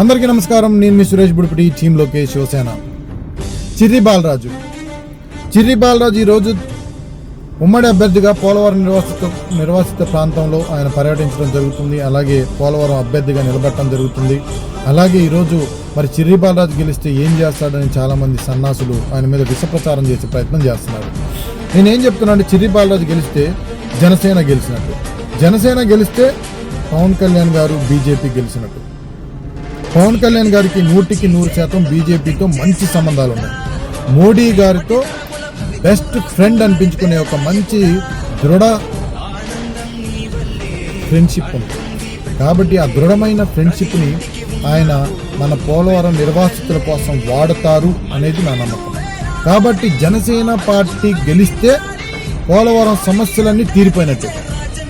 అందరికీ నమస్కారం. నేను మీ సురేష్ బుడిపిటి టీమ్ లోకేష్ శివసేన. చిర్రి బాలరాజు. చిర్రి బాలరాజు ఈరోజు ఉమ్మడి అభ్యర్థిగా పోలవరం నిర్వాసిత నిర్వాసిత ప్రాంతంలో ఆయన పర్యటించడం జరుగుతుంది. అలాగే పోలవరం అభ్యర్థిగా నిలబెట్టడం జరుగుతుంది. అలాగే ఈరోజు మరి చిర్రి బాలరాజు గెలిస్తే ఏం చేస్తాడని చాలామంది సన్నాసులు ఆయన మీద విషప్రచారం చేసే ప్రయత్నం చేస్తున్నారు. నేనేం చెప్తున్నాను చిర్రి బాలరాజు గెలిస్తే జనసేన గెలిచినట్టు. జనసేన గెలిస్తే పవన్ కళ్యాణ్ గారు బీజేపీ గెలిచినట్టు. పవన్ కళ్యాణ్ గారికి నూటికి నూరు శాతం బీజేపీతో మంచి సంబంధాలు ఉన్నాయి మోడీ గారితో బెస్ట్ ఫ్రెండ్ అనిపించుకునే ఒక మంచి దృఢ ఫ్రెండ్షిప్ ఉంది. కాబట్టి ఆ దృఢమైన ఫ్రెండ్షిప్ని ఆయన మన పోలవరం నిర్వాసితుల కోసం వాడతారు అనేది నా నమ్మకం. కాబట్టి జనసేన పార్టీ గెలిస్తే పోలవరం సమస్యలన్నీ తీరిపోయినట్టు.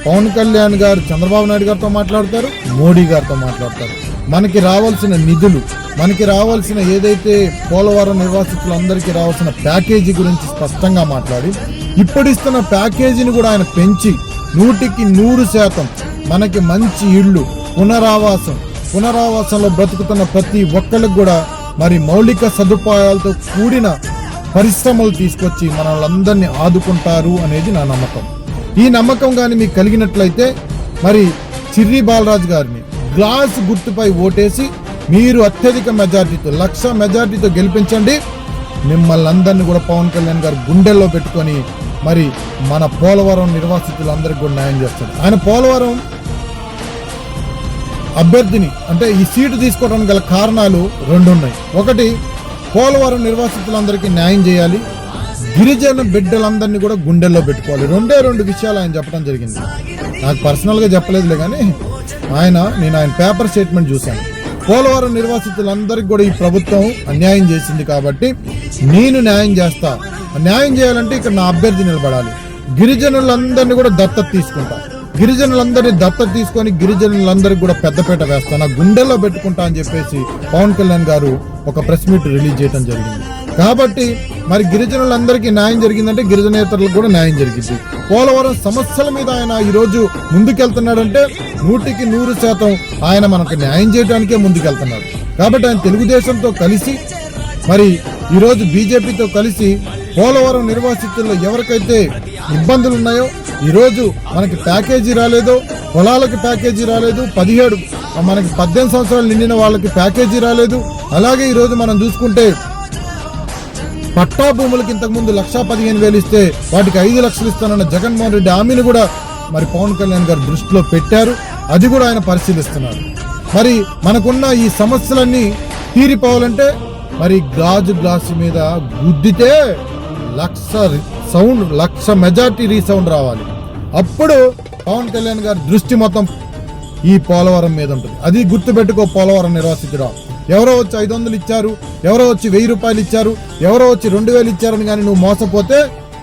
పవన్ కళ్యాణ్ గారు చంద్రబాబు నాయుడు గారితో మాట్లాడతారు మోడీ గారితో మాట్లాడతారు. మనకి రావాల్సిన నిధులు మనకి రావాల్సిన ఏదైతే పోలవరం నిర్వాసితులందరికీ రావాల్సిన ప్యాకేజీ గురించి స్పష్టంగా మాట్లాడి ఇప్పుడిస్తున్న ప్యాకేజీని కూడా ఆయన పెంచి నూటికి నూరు శాతం మనకి మంచి ఇళ్ళు పునరావాసం పునరావాసంలో బ్రతుకుతున్న ప్రతి ఒక్కరికి కూడా మరి మౌలిక సదుపాయాలతో కూడిన పరిశ్రమలు తీసుకొచ్చి మనల్ని ఆదుకుంటారు అనేది నా నమ్మకం. ఈ నమ్మకం కానీ మీకు కలిగినట్లయితే మరి చిర్రి బాలరాజు గారిని గ్లాస్ గుర్తుపై ఓటేసి మీరు అత్యధిక మెజార్టీతో లక్ష మెజార్టీతో గెలిపించండి. మిమ్మల్ని అందరినీ కూడా పవన్ కళ్యాణ్ గారు గుండెల్లో పెట్టుకొని మరి మన పోలవరం నిర్వాసితులందరికీ కూడా న్యాయం చేస్తారు. ఆయన పోలవరం అభ్యర్థిని అంటే ఈ సీటు తీసుకోవడానికి గల కారణాలు రెండు ఉన్నాయి. ఒకటి పోలవరం నిర్వాసితులందరికీ న్యాయం చేయాలి. గిరిజన బిడ్డలందరినీ కూడా గుండెల్లో పెట్టుకోవాలి. రెండే రెండు విషయాలు ఆయన చెప్పడం జరిగింది. నాకు పర్సనల్గా చెప్పలేదులే కానీ ఆయన నేను ఆయన పేపర్ స్టేట్మెంట్ చూశాను. పోలవరం నిర్వాసితులందరికీ కూడా ఈ ప్రభుత్వం అన్యాయం చేసింది కాబట్టి నేను న్యాయం చేస్తా. న్యాయం చేయాలంటే ఇక్కడ నా అభ్యర్థి నిలబడాలి. గిరిజనులందరినీ కూడా దత్తత తీసుకుంటా. గిరిజనులందరినీ దత్తత తీసుకొని గిరిజనులందరికీ కూడా పెద్దపేట వేస్తా. నా గుండెల్లో పెట్టుకుంటా అని చెప్పేసి పవన్ కళ్యాణ్ గారు ఒక ప్రెస్ మీట్ రిలీజ్ చేయడం జరిగింది. కాబట్టి మరి గిరిజనులందరికీ న్యాయం జరిగిందంటే గిరిజనేతరులకు కూడా న్యాయం జరిగింది. పోలవరం సమస్యల మీద ఆయన ఈ రోజు ముందుకెళ్తున్నాడంటే నూటికి నూరు శాతం ఆయన మనకు న్యాయం చేయడానికే ముందుకెళ్తున్నాడు. కాబట్టి ఆయన తెలుగుదేశంతో కలిసి మరి ఈరోజు బీజేపీతో కలిసి పోలవరం నిర్వాసితుల్లో ఎవరికైతే ఇబ్బందులు ఉన్నాయో ఈరోజు మనకి ప్యాకేజీ రాలేదో పొలాలకు ప్యాకేజీ రాలేదు పదిహేడు మనకి పద్దెనిమిది సంవత్సరాలు నిండిన వాళ్ళకి ప్యాకేజీ రాలేదు. అలాగే ఈరోజు మనం చూసుకుంటే పట్టా భూములకి ఇంతకు ముందు లక్షా పదిహేను వేలు ఇస్తే వాటికి ఐదు లక్షలు ఇస్తానన్న జగన్మోహన్ రెడ్డి హామీని కూడా మరి పవన్ కళ్యాణ్ గారు దృష్టిలో పెట్టారు. అది కూడా ఆయన పరిశీలిస్తున్నారు. మరి మనకున్న ఈ సమస్యలన్నీ తీరిపోవాలంటే మరి గాజు గ్లాసు మీద గుద్దితే లక్ష రి- సౌండ్ లక్ష మెజార్టీ రీసౌండ్ రావాలి. అప్పుడు పవన్ కళ్యాణ్ గారి దృష్టి మొత్తం ఈ పోలవరం మీద ఉంటుంది. అది గుర్తుపెట్టుకో పోలవరం నిర్వాసితుడా. ఎవరో వచ్చి ఐదు వందలు ఇచ్చారు ఎవరో వచ్చి వెయ్యి రూపాయలు ఇచ్చారు ఎవరో వచ్చి రెండు వేలు ఇచ్చారని కానీ నువ్వు మోసపోతే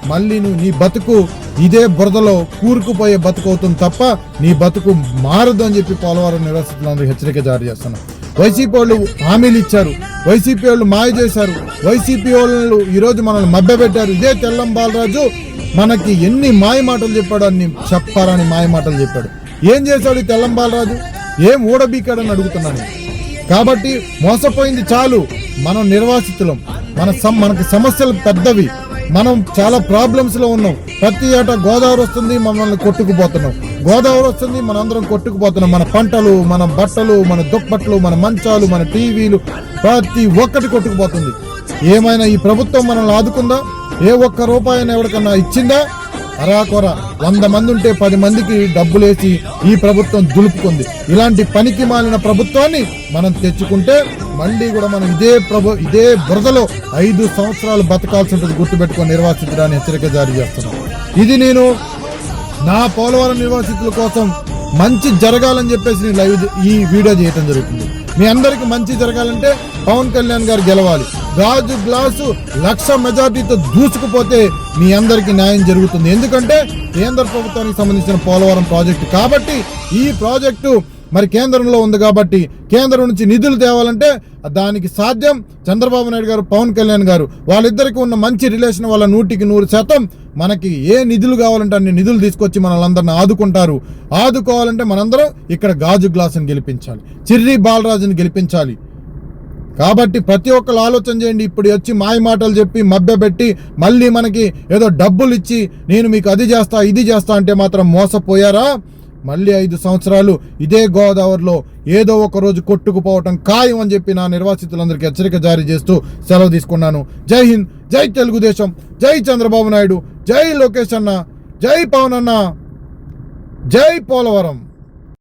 మళ్ళీ నువ్వు నీ బతుకు ఇదే బురదలో కూరుకుపోయే బతుకు అవుతుంది తప్ప నీ బతుకు మారదు అని చెప్పి పోలవరం నిర్వాసితులందరూ హెచ్చరిక జారీ చేస్తున్నాం వైసీపీ వాళ్ళు హామీలు ఇచ్చారు వైసీపీ వాళ్ళు మాయ చేశారు వైసీపీ వాళ్ళు ఈరోజు మనల్ని మభ్యపెట్టారు. ఇదే తెల్లం బాలరాజు మనకి ఎన్ని మాయ మాటలు చెప్పాడు అన్ని చెప్పారని మాయ మాటలు చెప్పాడు. ఏం చేశాడు ఈ తెల్లం బాలరాజు? ఏం ఊడబీకాడని అడుగుతున్నాను కాబట్టి మోసపోయింది చాలు. మనం నిర్వాసితులం. మన మనకి సమస్యలు పెద్దవి. మనం చాలా ప్రాబ్లమ్స్లో ఉన్నాం. ప్రతి ఏటా గోదావరి వస్తుంది మనల్ని కొట్టుకుపోతున్నాం. గోదావరి వస్తుంది మనందరం కొట్టుకుపోతున్నాం. మన పంటలు మన బట్టలు మన దుప్పట్లు మన మంచాలు మన టీవీలు ప్రతి ఒక్కటి కొట్టుకుపోతుంది. ఏమైనా ఈ ప్రభుత్వం మనల్ని ఆదుకుందా? ఏ ఒక్క రూపాయిని ఎవరికన్నా ఇచ్చిందా? అరాకొర వంద మంది ఉంటే పది మందికి డబ్బులేసి ఈ ప్రభుత్వం దులుపుకుంది. ఇలాంటి పనికి మాలిన ప్రభుత్వాన్ని మనం తెచ్చుకుంటే మళ్ళీ కూడా మనం ఇదే ప్రభు ఇదే బురదలో ఐదు సంవత్సరాలు బతకాల్సి ఉంటుంది గుర్తుపెట్టుకొని నిర్వాసితుడాన్ని హెచ్చరిక జారీ చేస్తున్నాం. ఇది నేను నా పోలవరం నిర్వాసితుల కోసం మంచి జరగాలని చెప్పేసి నేను లైవ్ ఈ వీడియో చేయటం జరుగుతుంది. మీ అందరికి మంచి జరగాలంటే పవన్ కళ్యాణ్ గారు గెలవాలి. గాజు గ్లాసు లక్ష మెజార్టీతో దూసుకుపోతే మీ అందరికీ న్యాయం జరుగుతుంది. ఎందుకంటే కేంద్ర ప్రభుత్వానికి సంబంధించిన పోలవరం ప్రాజెక్టు కాబట్టి ఈ ప్రాజెక్టు మరి కేంద్రంలో ఉంది కాబట్టి కేంద్రం నుంచి నిధులు తేవాలంటే దానికి సాధ్యం చంద్రబాబు నాయుడు గారు పవన్ కళ్యాణ్ గారు. వాళ్ళిద్దరికి ఉన్న మంచి రిలేషన్ వల్ల నూటికి నూరు శాతం మనకి ఏ నిధులు కావాలంటే అన్ని నిధులు తీసుకొచ్చి మనల్ని ఆదుకుంటారు. ఆదుకోవాలంటే మనందరం ఇక్కడ గాజు గ్లాసుని గెలిపించాలి. చిర్రి బాలరాజుని గెలిపించాలి. కాబట్టి ప్రతి ఒక్కరు ఆలోచన చేయండి. ఇప్పుడు వచ్చి మాయ మాటలు చెప్పి మభ్యపెట్టి మళ్ళీ మనకి ఏదో డబ్బులు ఇచ్చి నేను మీకు అది చేస్తా ఇది చేస్తా అంటే మాత్రం మోసపోయారా? మళ్ళీ ఐదు సంవత్సరాలు ఇదే గోదావరిలో ఏదో ఒక రోజు కొట్టుకుపోవటం ఖాయం అని చెప్పి నా నిర్వాసితులందరికీ హెచ్చరిక జారీ చేస్తూ సెలవు తీసుకున్నాను. జై హింద్ జై తెలుగుదేశం జై చంద్రబాబు నాయుడు జై లోకేష్ అన్న జై పవన్ అన్న జై పోలవరం.